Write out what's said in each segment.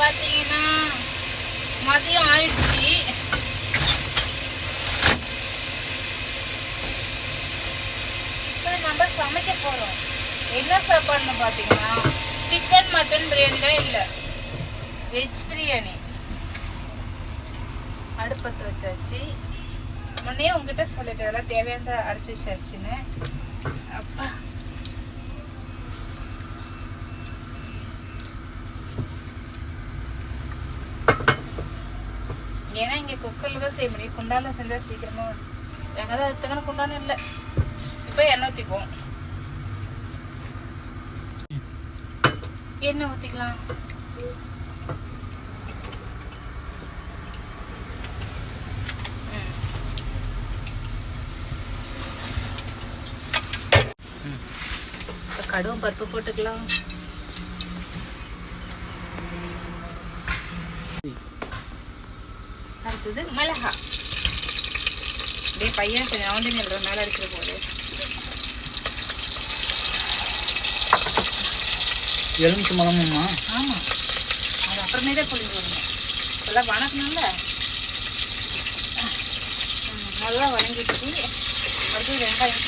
பார்த்தீங்கன்னா மதியம் ஆயிடுச்சு. இப்போ நம்ம சமைக்க போகிறோம் என்ன சாப்பாடுன்னு பார்த்தீங்கன்னா சிக்கன் மட்டன் பிரியாணிலாம் இல்லை. வெஜ் பிரியாணி அடுப்பத்து வச்சாச்சு. முன்னே உங்ககிட்ட சொல்லிட்டு அதெல்லாம் தேவையானதை அரைச்சி வச்சாச்சுன்னு. அப்பா ஏன்னா இங்கே குக்கரில் தான் செய்ய முடியும். குண்டால செஞ்சால் சீக்கிரமாக எங்கே தான் எடுத்துக்கணும் குண்டான இல்லை. இப்போ எண்ணெய் ஊற்றிப்போம் எண்ணெய் ஊற்றிக்கலாம் கடுவும் பருப்பு போட்டுக்கலாம். அடுத்தது மிளகா. அப்படியே பையன் கொஞ்சம் நவண்டி நெல்றதுனால இருக்கிற போது. எலுமிச்சு மலமுமா ஆமாம் அது அப்புறமே தான் புளிஞ்சு விடணும் இதெல்லாம் வணக்கணும்ல? நல்லா வணங்கிட்டு அடுத்தது வெங்காயம்.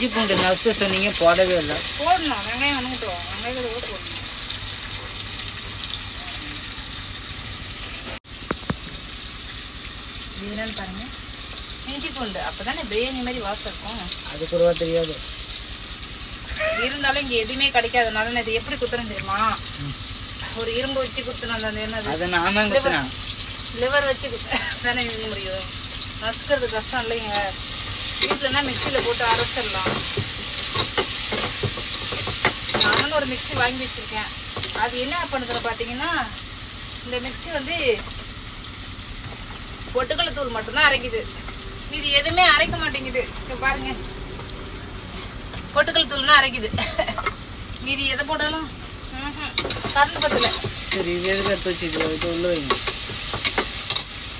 இஞ்சி பூண்டு நசுக்க சொன்னீங்க போடவே இல்லை. போடணும் வெங்காயம் வணங்கிட்டோம் வெங்காயத்தை கூட போடணும். என்னன்னு பாருங்க. இஞ்சி பூண்டு. அப்பதானே பிரியாணி மாதிரி வாசம் இருக்கும். அது கூடவா தெரியாது. இருந்தாலும் இங்க எதுவுமே கிடைக்காதனால நான் இது எப்படி குத்துறேன் தெரியுமா? ஒரு இரும்பு வச்சு குத்துனேன் அந்த என்னது? அதை நான் தான் குத்துனேன் லிவர் வச்சு குத்து- தானே முடியும். நசுக்கிறது கஷ்டம் இல்லைங்க. வீட்டிலனா மிக்சியில் போட்டு அரைச்சிடலாம். நானும் ஒரு மிக்ஸி வாங்கி வச்சிருக்கேன். அது என்ன பண்ணுதுன்னு பார்த்தீங்கன்னா இந்த மிக்ஸி வந்து பொட்டுக்கடலை தூள் மட்டும்தான் அரைக்குது. இது எதுவுமே அரைக்க மாட்டேங்குது. பாருங்க. பொட்டுக்கடலை தூள்னா அரைக்குது. மீதி எதை போட்டாலும். கரண்ட் பத்தல சரி இது எதுக்கு எடுத்து வச்சுக்கோ இது உள்ள வைங்க.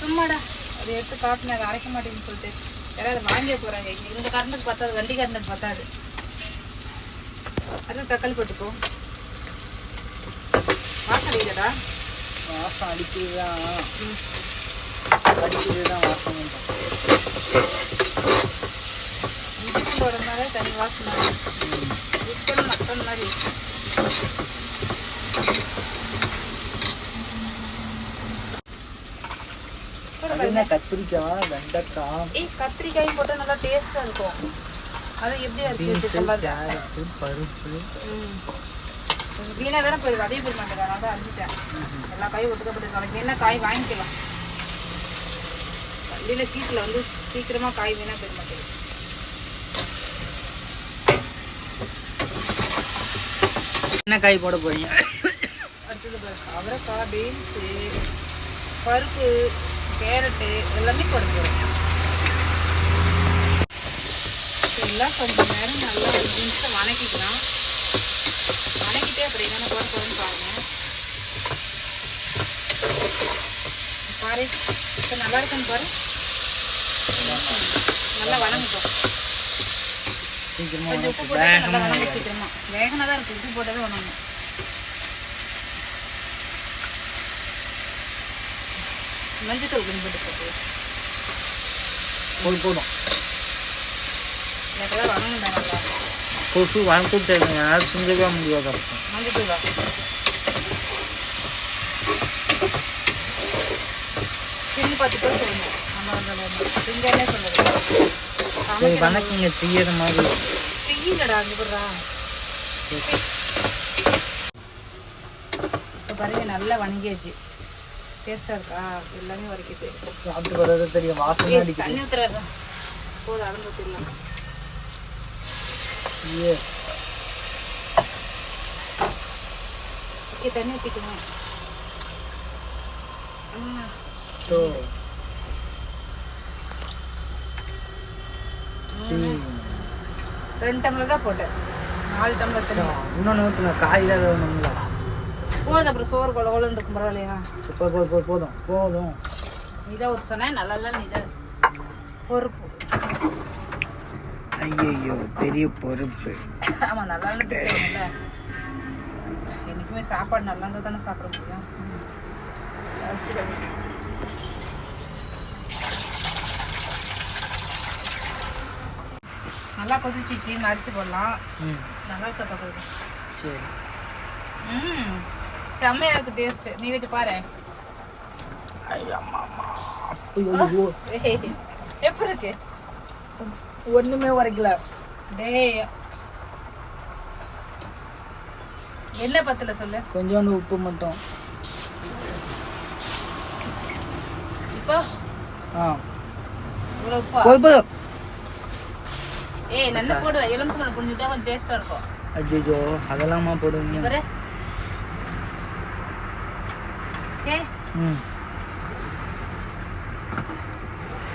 சும்மாடா. அதை எடுத்து காட்டினேன். அதை அரைக்க மாட்டேங்குன்னு சொல்லிட்டு. யாராவது வாங்கிய போறாங்க. இங்க இந்த கரண்ட்டுக்கு பத்தாது வண்டி கரண்ட்டுக்கு பத்தாது. அது தக்காளி போட்டுக்கோ. வாசம் அடிக்கடா வாசம் அடிக்கிறது தான் அடிக்கிறது தான் வாசம். இஞ்சி போடுறதுனால தனி வாசனை சிக்கன் மட்டன் மாதிரி என்ன கத்திரிக்காய் வெண்டைக்காய் ஏய் கத்திரிக்காயும் போட்டால் நல்லா டேஸ்ட்டாக இருக்கும். அது எப்படி. கேரட்டு பருப்பு. வீணாக தானே போயிருக்கு அதே போய் மாட்டேங்க. நான் தான் எல்லா காயும் ஒட்டுக்கப்பட்டு நாளைக்கு என்ன காய் வாங்கிக்கலாம். வண்டியில் சீட்டில் வந்து சீக்கிரமாக காய் வீணாக போயிட மாட்டேங்குது. என்ன காய் போட போறீங்க? அடுத்தது அவரைக்காய் பீன்ஸு பருப்பு. கேரட்டு எல்லாமே போகிறேன் எல்லாம் கொஞ்சம் நேரம் நல்லா ஒரு நிமிஷம் வணக்கிக்கலாம். வணக்கிட்டே அப்புறம் என்னென்ன போட போகிறேன்னு பாருங்க. பாரு இப்போ நல்லா இருக்குன்னு பாரு. நல்லா வணங்கிட்டோம் கொஞ்சம் உப்பு போட்டு நல்லா வணங்க சீக்கிரமா. வேகனா தான் இருக்கு. உப்பு போட்டதே வணங்கணும் மஞ்சத்தூள் கொஞ்சம் போட்டு போட்டு போதும் போதும் எனக்கெல்லாம் வணங்கணும் நல்லா கொசு வளர்த்து தெரியுங்க என்னால் செஞ்சவே முடியாது மஞ்சத்தூளா? சின்ன பத்து பேர் சொல்லணும். நம்ம சொல்லுது சரி வணக்கங்க. தீயிற மாதிரி. செய்யலடா அங்கே போடுறா இப்போ பாருங்க நல்லா வணங்கியாச்சு. டேஸ்டாக இருக்கா? எல்லாமே வரைக்குது சாப்பிட்டு வர்றது தெரியும். வாசனை ஏய், அடிக்குது. தண்ணி ஊத்துறாரு போதும் அளந்து ஊற்றிடலாம் ஐயே ஓகே தண்ணி ஊற்றிக்கணும் ஸோ ரெண்டு டம்ளர் தான் போட்டேன். நாலு டம்ளர் இன்னொன்று ஊற்றுங்க காயில் ஒன்றுங்களா போதும் அப்புறம் சோறு கொல கொலன்னு இருக்கும் பரவாயில்லையா? போதும் போதும் போதும் போதும். தான் ஊற்ற சொன்னேன் நல்லா இல்லை நீ தான் பொறுப்பு. ஐயோ பெரிய பொறுப்பு. ஆமா நல்லா இல்லை என்னைக்குமே சாப்பாடு நல்லா இருந்தால் தானே சாப்பிட முடியும். அரிசி. நல்லா கொதிச்சிச்சு அரிசி போடலாம். நல்லா இருக்க சரி. ம். செம்மையா இருக்கு டேஸ்ட் நீ வச்சு பாரு. எப்படி இருக்கு? ஒண்ணுமே உரைக்கல. டேய். என்ன பத்துல சொல்லு? கொஞ்சோண்டு உப்பு மட்டும். இப்போ ஆ. இவ்வளவு உப்பா? போதும் போதும் ஏய் நல்லா போடு. எலுமிச்சம்பழம் புரிஞ்சுட்டா கொஞ்சம் டேஸ்டா இருக்கும். ஐயோ அதெல்லாமா போடுவீங்க பாரு ஏய் ம்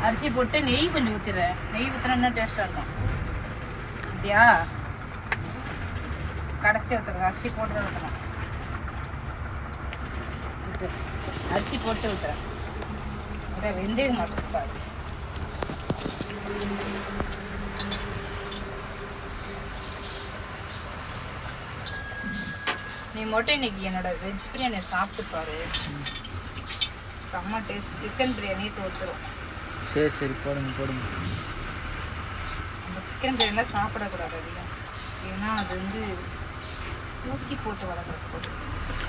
அரிசி போட்டு நெய் கொஞ்சம் ஊத்திடுறேன். நெய் ஊற்றினா இன்னும் டேஸ்டா இருக்கும். அப்படியா? கடைசி ஊற்றுறேன் அரிசி போட்டு தான் ஊத்துறேன் அரிசி போட்டு ஊற்றுறேன் அட வெந்தயம் மட்டும் பாரு நீ மட்டும் இன்னைக்கு என்னோட வெஜ் பிரியாணி சாப்பிட்டு பாரு. செம்ம டேஸ்ட் சிக்கன் பிரியாணி தோத்துரும். சரி சரி போடுங்க போடுங்க. அந்த சிக்கன் பிரியாணிலாம் சாப்பிடக்கூடாது அதிகம். ஏன்னா அது வந்து ஊசி போட்டு வளர்க்குறது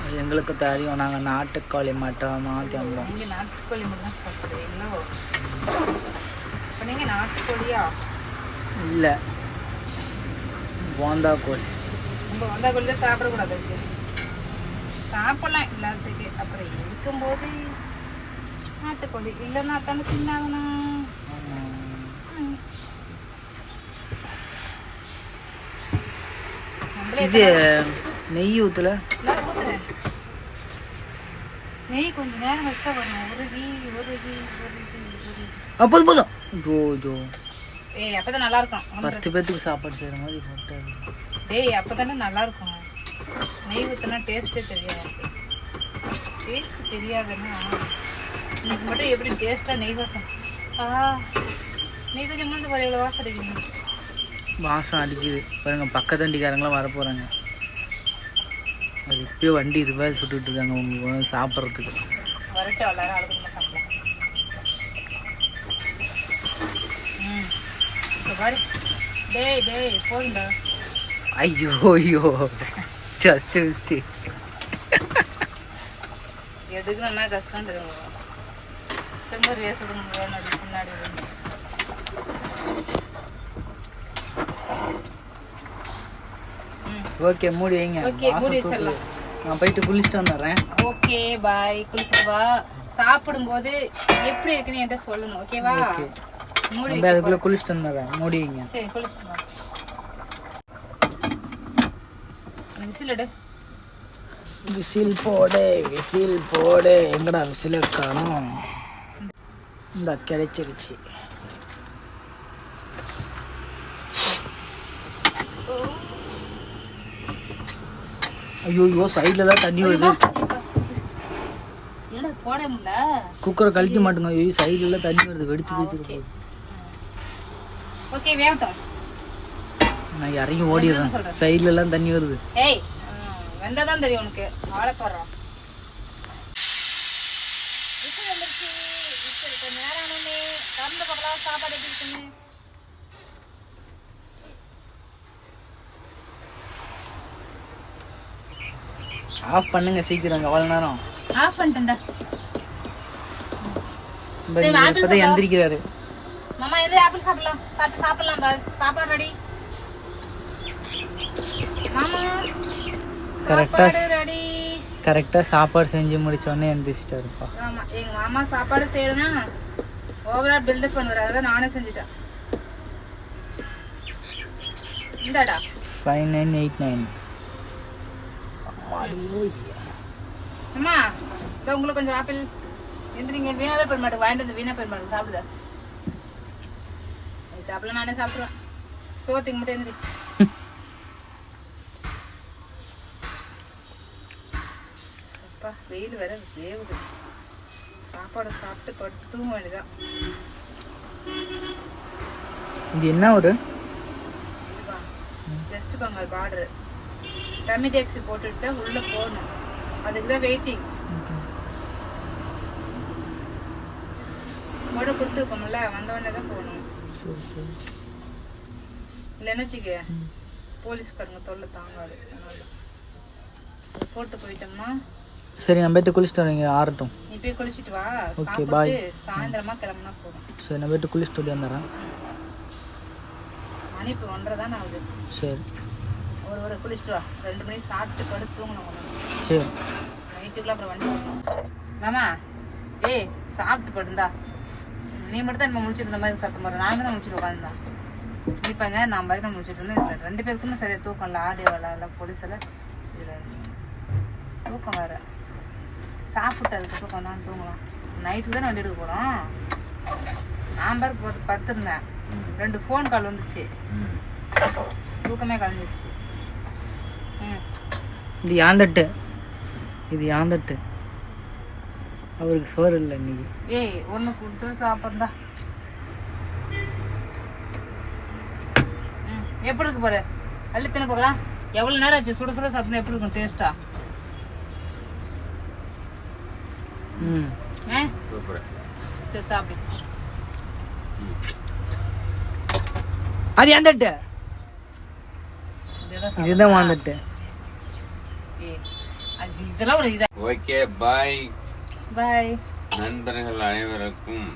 அது எங்களுக்கு தெரியும். நாங்கள் நாட்டுக்கோழி மட்டும் மாற்றி வந்தோம் நீங்கள் நாட்டுக்கோழி மட்டும் தான் சாப்பிடுவீங்களோ இப்போ நீங்கள் நாட்டுக்கோழியா? இல்லை. போந்தா கோழி நம்ம வந்தா கோழி சாப்பிடக்கூடாது வச்சு சாப்பிடலாம் எல்லாத்துக்கு அப்புறம் இருக்கும்போது தானே தின்னாகணும் ம். நம்மளே இது நெய் ஊத்துறேன். நெய் கொஞ்ச நேரம் வச்சா வரும் உருகி உருகி உருகி உருகி ஆ போதும் ஜோ ஜோ ஏய் அப்பதான் நல்லா இருக்கும் பத்து பேர்த்துக்கு சாப்பாடு செய்கிற மாதிரி டேய் அப்பதானே நல்லா இருக்கும் நெய் ஊற்றினா டேஸ்ட்டே தெரியாது டேஸ்ட் தெரியாதுன்னா இன்னைக்கு மட்டும் எப்படி டேஸ்ட்டாக நெய் வாசம்? ஆ நெய் கொஞ்சம் வந்து வர இவ்வளோ வாசம் அடிக்கணும் வாசம் அடிக்குது. பாருங்க பக்கத்து வண்டிக்காரங்களாம் வர போகிறாங்க அது இப்பயே வண்டி ரிவர்ஸ் சுட்டுட்டு இருக்காங்க உங்களுக்கு சாப்பிட்றதுக்கு. வரட்டும் எல்லாரும் அழுதுமா சாப்பிடலாம். ம் இப்போ பாரு. டேய் டேய் போதுண்டா ஐயோ ஐயோ. ஜஸ்ட் மிஸ்டேக் எடுக்கணும்னா கஷ்டம் தெரியும்? விட முடியாது நடு பின்னாடி ஓகே மூடி வைங்க. வாசம் மூடி. வச்சிடலாம். நான் போயிட்டு குளிச்சுட்டு வந்துடுறேன். Okay bye. குளிச்சுவா சாப்பிடும்போது எப்படி இருக்குன்னு என்கிட்ட சொல்லணும் ஓகேவா. மூடி அதுக்குள்ளே குளிச்சுட்டு வந்துடுறேன். மூடி வைங்க. சரி குளிச்சுட்டு வா. விசில் விசில் போடு விசில் போடு. எங்கடா விசில் காணும் இந்த கிடைச்சிருச்சு. ஐயோ சைடில் தான் தண்ணி வருது குக்கரை கழிக்க மாட்டேங்க ஐயோ சைடில் தண்ணி வருது வெடிச்சு ஓகே வேகட்டும் நான் இறங்கி ஓடிடுறேன். சைடுல எல்லாம் தண்ணி வருது. ஏய் வெந்தாதான் தெரியும் உனக்கு. வாழைப்படுறோம் விசில் வந்துருச்சு விசில் கொஞ்ச நேரம் ஆனோடனே திறந்து பார்க்கலாம் சாப்பாடு எப்படி இருக்குன்னு. ஆஃப் பண்ணுங்க சீக்கிரம் அவ்வளோ நேரம்? ஆஃப் பண்ணிட்டேன்டா. இப்பதான் எந்திரிக்கிறாரு. மாமா எது ஆப்பிள் சாப்பிடலாம். சாப்பிட்டு சாப்பிடலாம் பாரு சாப்பாடு ரெடி மாமா கரெக்டா கரெக்டாக சாப்பாடு செஞ்சு முடிச்சோடனே எந்திரிச்சிட்டாருப்பா. ஆமா எங்க மாமா சாப்பாடு செய்யணும்னா ஓவரா பில்டப் பண்ணுவாரு. அதான் நானே செஞ்சுட்டேன். இந்தாடா. ஃபைவ் நைன் எயிட் நைன் அம்மா இதோ உங்களுக்கு கொஞ்சம் ஆப்பிள் எந்திரிங்க வீணாவே பெற மாட்டேன் வாங்கிட்டு வந்து வீணா பெற மாட்டேன் சாப்பிடுதா? சாப்பிடலாம் நானே சாப்பிடுவேன். சோத்துக்கு மட்டும் எந்திரி அப்பா வெயில் வேற வேவுது சாப்பாடு சாப்பிட்டு படுத்து தூங்க வேண்டியதான் இது என்ன ஒரு West Bengal border dummy taxi போட்டுட்டு உள்ள போகணும். அதுக்கு தான் வெயிட்டிங் முறை கொடுத்துருக்கோம்ல வந்தவொடனே தான் போகணும். இல்லைன்னு வச்சுக்க? போலீஸ்காரங்க தொல்லை தாங்காது. போட்டு போயிட்டோம்னா சரி நான் போயிட்டு குளிச்சுட்டு வரேங்க ஆறட்டும். நீ போய் குளிச்சிட்டு வா. Bye. சாப்பிட்டு சாயந்தரமா கிளம்புனா போதும். சரி நான் போயிட்டு குளிச்சுட்டு ஓடி வந்துடுறேன். மணி இப்போ ஒன்றரை தானே ஆகுது. சரி. ஒரு ஒரு குளிச்சுட்டு வா. ரெண்டு மணிக்கு சாப்பிட்டு படுத்து தூங்கணும் சரி. நைட்டுக்குள்ள அப்புறம் வண்டி வரணும் மாமா ஏய் சாப்பிட்டு படுந்தா. நீ மட்டும் தான் நம்ம முடிச்சிருந்த மாதிரி சத்தம் வரும் நான் தானே முடிச்சிட்டு உட்காந்துருந்தா நீ பாருங்க நான் பாருங்க முடிச்சிட்டு இருந்தேன். ரெண்டு பேருக்குமே சரியா தூக்கம் இல்லை. ஆடி வேலை இல்லை போலீஸ் எல்லாம் இதுல தூக்கம் வேற. சாப்பிட்டு அதுக்கப்புறம் நேரம் தூங்கலாம் நைட்டு தானே வண்டி எடுக்க போகிறோம் நான் பாரு போட்டு படுத்திருந்தேன். ரெண்டு ஃபோன் கால் வந்துச்சு. தூக்கமே கலந்துச்சு இது யாந்தட்டு இது யாந்தட்டு அவருக்கு சோறு இல்லை இன்னைக்கு. ஏய் ஒன்று கொடுத்துட்டு சாப்பிட்றா எப்படி இருக்கு பாரு? அள்ளி தின்னு போகலாம் எவ்வளோ நேரம் ஆச்சு? சுட சுட சாப்பிட்டா எப்படி இருக்கும்? டேஸ்ட்டா ம். ஏ சரி சாப்பிடு. அது யாந்தட்டு இதெல்லாம் இதுதான் அது இதெல்லாம் ஒரு இதா ஓகே பாய். பாய். நண்பர்கள் அனைவருக்கும்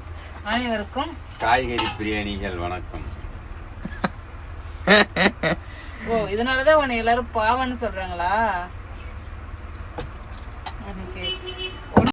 அனைவருக்கும் காய்கறி பிரியாணிகள் வணக்கம். ஓ இதனாலதான் உன்னை எல்லாரும் பாவன்னு சொல்றாங்களா?